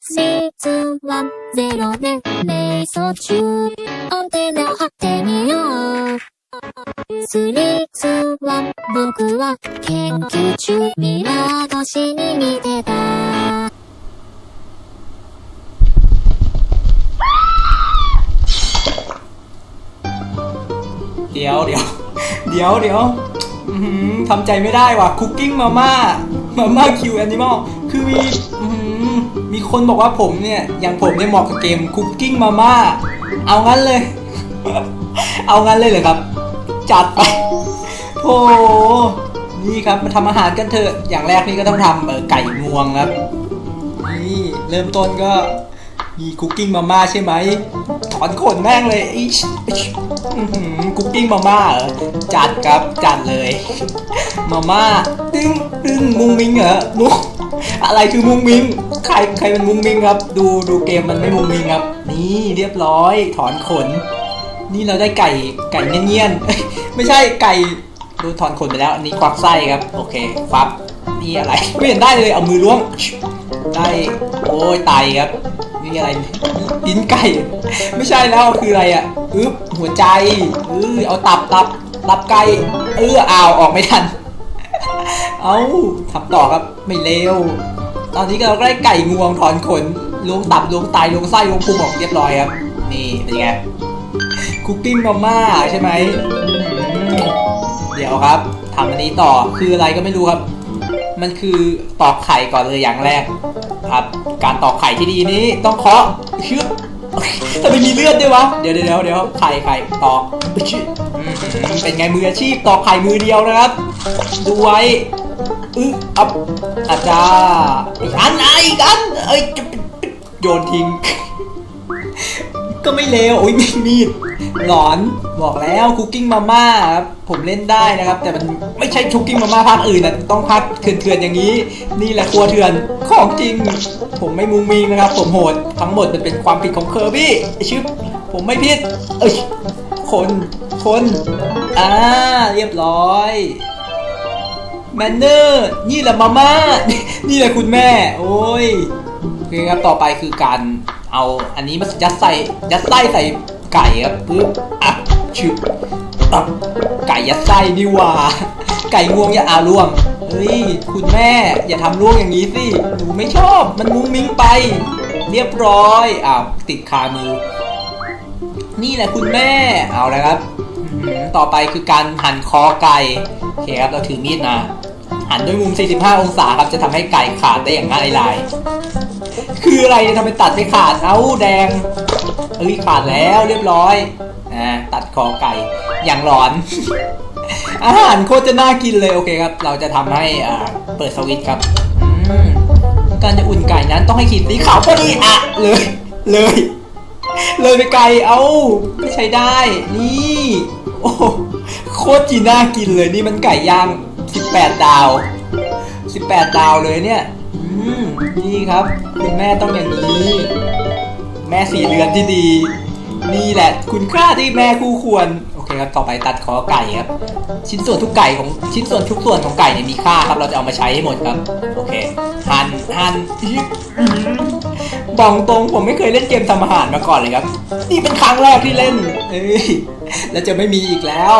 熱はゼロで瞑想中。アテナ張ってみよう。スレッズは僕は研究中。ミラー越しに見てた。เดี๋ยวเดี๋ยวเดี๋ยวเดี๋ยวอื้อหือทำใจไม่ได้ว่ะคุกกิ้งมาม่ามาม่าคิวแอนิมอลคือมีอื้อหือ มีคนบอกว่าผมเนี่ย อย่างผมเนี่ยเหมาะกับเกมคุกกิ้งมาม่า เอางั้นเลย เอางั้นเลยเหรอครับ จัดไปโอ้นี่ครับมาทำอาหารกันเถอะ อย่างแรกนี่ก็ต้องทำเออไก่งวงครับ นี่เริ่มต้นก็มีคุกกิ้งมาม่าใช่ไหม ถอนขนแม่งเลยอิชอิ๊ชอื้อหือคุกกิ้งมาม่าเหรอ จัดครับ จัดเลย มาม่าตึ้งตึ้งมุงมิงเหรอมุง อะไรคือมุงมิง ใครใครเป็นมุงมิงครับ ดูดูเกมมันไม่มุงมิงครับ นี่เรียบร้อย ถอนขน นี่เราได้ไก่ไก่เงี้ยนๆไม่ใช่ไก่ดูถอนขนไปแล้ว อันนี้ควักไส้ครับ โอเคควักนี่อะไร ไม่เห็นได้เลยเอามือล้วง ได้ โอ้ยไตครับนี่อะไรลิ้นไก่ ไม่ใช่แล้วคืออะไรอะอึ๊บหัวใจเออเอาตับตับตับไก่เอออ้าวออกไม่ทัน เอาทำต่อครับไม่เร็ว ตอนนี้เราก็ได้ไก่งวงถอนขนล้วงตับล้วงไตล้วงไส้ล้วงพุงออกเรียบร้อยครับ นี่เป็นไงคุกกิ้งมาม่าใช่ไหมมเดี๋ยวครับทำอันนี้ต่อคืออะไรก็ไม่รู้ครับ มันคือตอกไข่ก่อนเลยอย่างแรก ครับ การตอกไข่ที่ดีนี้ต้องเคาะชึบ ทำไมมีเลือดด้วยวะ เดี๋ยวเดี๋ยวเดี๋ยวไข่ไข่ตอกชึบอืมเป็นไงมืออาชีพตอกไข่มือเดียวนะครับ ดูไว้อึ๊บอัพอาจารย์อีกอันอะอีกอันเอ้ยจะโยนทิ้ง ก็ไม่เลวโอ้ยมีมีดหลอนบอกแล้วคุกกิ้งมาม่าครับผมเล่นได้นะครับ แต่มันไม่ใช่คุกกิ้งมาม่าภาคอื่นนะต้องภาคเถื่อนๆอย่างนี้ นี่แหละครัวเถื่อนของจริง ผมไม่มุงมิงนะครับ ผมโหดทั้งหมดมันเป็นความผิดของเคอร์บี้ชิบผมไม่ผิดเอ้ยคนคนอ่าเรียบร้อยแมนเนอร์นี่แหละมาม่านี่แหละคุณแม่ โอ้ยโอเคครับต่อไปคือการ เอาอันนี้มายัดใส่ยัดไส้ใส่ไก่ครับปึ๊บอะชึบตับไก่ยัดไส้นี่หว่า ไก่งวงอย่าอาล่วงเฮ้ยคุณแม่ อย่าทำล่วงอย่างนี้สิหนูไม่ชอบมันมุ้งมิ้งไป เรียบร้อยอ้าวติดคามือ นี่แหละคุณแม่เอาแล้วครับ ต่อไปคือการหั่นคอไก่โอเคครับเราถือมีดมาหั่นด้วยมุม 45 องศาครับจะทำให้ไก่ขาดได้อย่างง่ายดาย คืออะไรทำไมตัดไม่ขาดเอ้าแดงเอ้ยขาดแล้วเรียบร้อยนะตัดคอไก่อย่างร้อน อาหารโคตรจะน่ากินเลยโอเคครับ เราจะทำให้อ่าเปิดสวิตช์ครับการจะอุ่นไก่นั้นต้องให้ขีดสีขาวพอดีอะเลยเลย เลยไปไกลเอ้าไม่ใช้ได้ นี่โอ้โคตรจีน่ากินเลยนี่มันไก่ย่าง 18 ดาว 18 ดาวเลยเนี่ย มนี่ครับคุณแม่ต้องอย่างนี้ แม่สีเรือนที่ดี นี่แหละ คุณค่าที่แม่คู่ควร โอเคครับ ต่อไปตัดคอไก่ครับ ชิ้นส่วนทุกไก่ของชิ้นส่วนทุกส่วนของไก่เนี่ยมีค่าครับ เราจะเอามาใช้ให้หมดครับ โอเค หั่นหั่นบอกตรงผมไม่เคยเล่นเกมทำอาหารมาก่อนเลยครับ นี่เป็นครั้งแรกที่เล่น เอ้ย แล้วจะไม่มีอีกแล้ว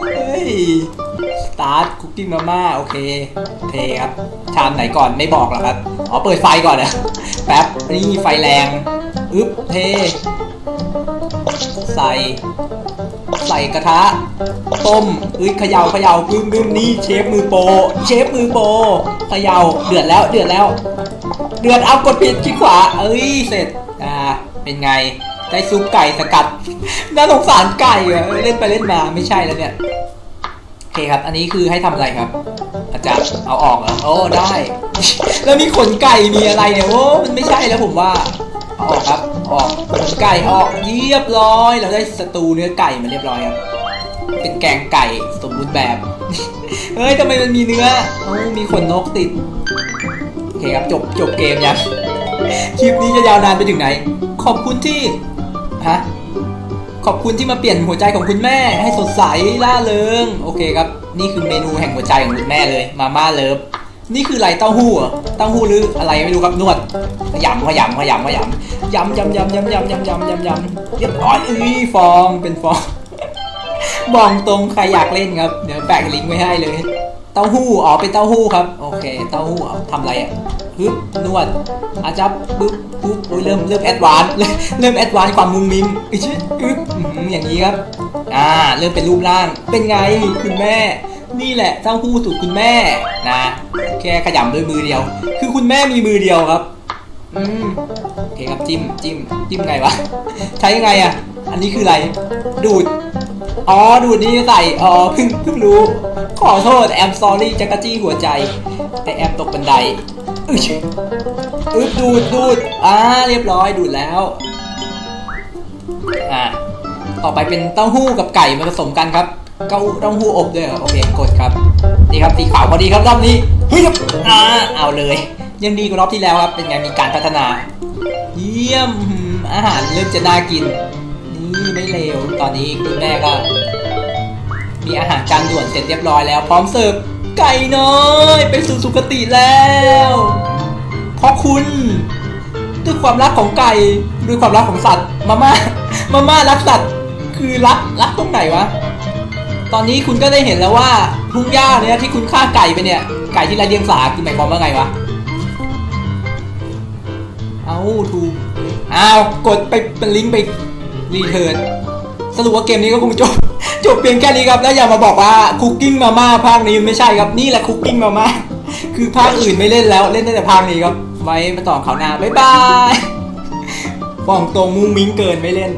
เฮ้ย ตาร์ทคุกกิ้งมาม่าโอเคเทครับชามไหนก่อนไม่บอกหรอกครับอ๋อเปิดไฟก่อนนะแป๊บนี่ไฟแรงอึ๊บเท ใส่ ใส่กระทะ ต้มอึยเขย่าเขย่าบึ้มบึ้มนี่เชฟมือโปเชฟมือโปเขย่าเดือดแล้วเดือดแล้ว เดือดเอากดผิดคลิกขวา เอ้ยเสร็จอ่าเป็นไงได้ซุปไก่สกัด น่าสงสารไก่อะเออเล่นไปเล่นมาไม่ใช่แล้วเนี่ย โอเคครับ อันนี้คือให้ทำอะไรครับ อาจารย์เอาออกเหรอโอ้ได้ แล้วมีขนไก่มีอะไรเนี่ยโอ้มันไม่ใช่แล้วผมว่าเอาออกครับอออกขนไก่ออกเรียบร้อย เราได้สตูเนื้อไก่มาเรียบร้อยครับ เป็นแกงไก่สมบูรณ์แบบเฮ้ยทำไมมันมีเนื้อโอ้มีขนนกติดโอเคครับจบจบเกมยังคลิปนี้จะยาวนานไปถึงไหน ขอบคุณที่ฮะ ขอบคุณที่มาเปลี่ยนหัวใจของคุณแม่ให้สดใสล่าเริง โอเคครับ นี่คือเมนูแห่งหัวใจของคุณแม่เลย มาม่าเลิฟ นี่คืออะไรเต้าหู้เต้าหู้หรืออะไรไม่รู้ครับนวดขยำขยำขยำขยำยำยำยำยำยำยำยำยำยำเรียบร้อยเอ้ยฟองเป็นฟองบอกตรงใครอยากเล่นครับ เดี๋ยวแปะลิงก์ไว้ให้เลย เต้าหู้อ๋อเป็นเต้าหู้ครับ โอเค เต้าหู้ทำอะไรอะึบนวดอาจับปึ๊บปึ๊บโอ้ยเริ่มเริ่มแอดวานเริ่มแอดวานความมุงมิงอึชอึ๊บอื้อหืออย่างนี้ครับ อ่า เริ่มเป็นรูปร่าง เป็นไงคุณแม่ นี่แหละเต้าหู้สูตรคุณแม่นะ แค่ขยำด้วยมือเดียว คือคุณแม่มีมือเดียวครับอืมโอเคครับจิ้มจิ้มจิ้มไงวะ ใช้ยังไงอะ อันนี้คืออะไร ดูด อ๋อ ดูดนี่ใส่ อ๋อ เพิ่งเพิ่งรู้ ขอโทษแอมซอรี่จักรจี้หัวใจ แต่แอมตกบันได อึชอึบดูดดูดอ่าเรียบร้อยดูดแล้วอ่าต่อไปเป็นเต้าหู้กับไก่มาผสมกันครับเต้าเต้าหู้อบด้วยเหรอโอเคกดครับนี่ครับสีขาวพอดีครับรอบนี้เฮ้ยอ่าเอาเลยยังดีกว่ารอบที่แล้วครับเป็นไงมีการพัฒนา เยี่ยมหืมอาหารเริ่มจะน่ากิน นี่ไม่เลวตอนนี้คุณแม่ก็ มีอาหารจานด่วนเสร็จเรียบร้อยแล้ว พร้อมเสิร์ฟ ไก่น้อย ไปสู่สุคติแล้ว เพราะคุณ ด้วยความรักของไก่ด้วยความรักของสัตว์ มาม่า มาม่ารักสัตว์ คือรักรักตรงไหนวะ ตอนนี้คุณก็ได้เห็นแล้วว่าทุ่งหญ้าเนี่ยที่คุณฆ่าไก่ไปเนี่ย ไก่ที่ไรเดียงสาคือหมายความว่าไงวะ เอาถูกอ้าวกดไปเป็นลิงก์ไปรีเทิร์นสรุปว่าเกมนี้ก็คงจบ บเพียงแค่นี้ครับแล้วอย่ามาบอกว่าคุกกิ้งมาม่าภาคนี้ไม่ใช่ครับนี่แหละคุกกิ้งมาม่าคือภาคอื่นไม่เล่นแล้วเล่นได้แต่ภาคนี้ครับ ไว้มาต่อข่าวหน้าบ๊ายบายบอกตรงมุ้งมิ้งเกินไม่เล่น